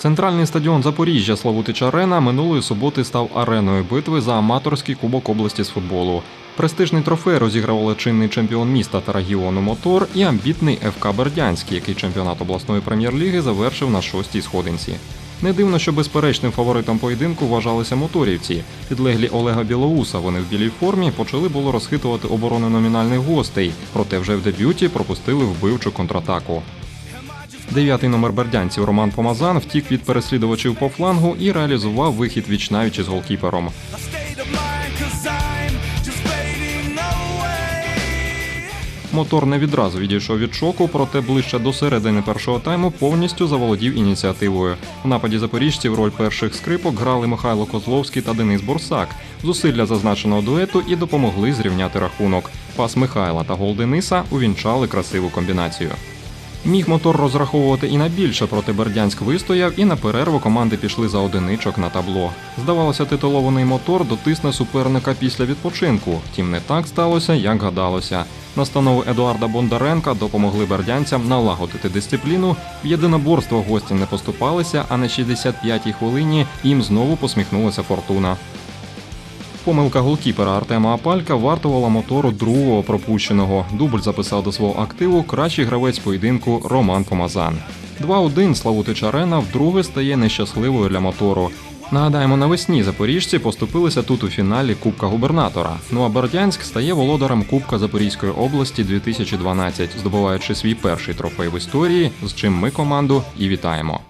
Центральний стадіон Запоріжжя Славутич Арена минулої суботи став ареною битви за аматорський кубок області з футболу. Престижний трофей розігрували чинний чемпіон міста та регіону Мотор і амбітний ФК Бердянський, який чемпіонат обласної прем'єр-ліги завершив на шостій сходинці. Не дивно, що безперечним фаворитом поєдинку вважалися моторівці. Підлеглі Олега Білоуса вони в білій формі почали було розхитувати оборону номінальних гостей, проте вже в дебюті пропустили вбивчу контратаку. Дев'ятий номер бердянців Роман Помазан втік від переслідувачів по флангу і реалізував вихід вічнавіч із голкіпером. Мотор не відразу відійшов від шоку, проте ближче до середини першого тайму повністю заволодів ініціативою. В нападі запоріжців роль перших скрипок грали Михайло Козловський та Денис Борсак. Зусилля зазначеного дуету і допомогли зрівняти рахунок. Пас Михайла та гол Дениса увінчали красиву комбінацію. Міг мотор розраховувати і на більше, проте Бердянськ вистояв, і на перерву команди пішли за одиничок на табло. Здавалося, титулований мотор дотисне суперника після відпочинку. Втім, не так сталося, як гадалося. Настанови Едуарда Бондаренка допомогли бердянцям налагодити дисципліну. В єдиноборство гості не поступалися, а на 65-й хвилині їм знову посміхнулася фортуна. Помилка голкіпера Артема Апалька вартувала мотору другого пропущеного. Дубль записав до свого активу кращий гравець поєдинку Роман Помазан. 2-1 Славутич Арена вдруге стає нещасливою для мотору. Нагадаємо, навесні запоріжці поступилися тут у фіналі Кубка губернатора. Ну а Бердянськ стає володарем Кубка Запорізької області 2012, здобуваючи свій перший трофей в історії, з чим ми команду і вітаємо.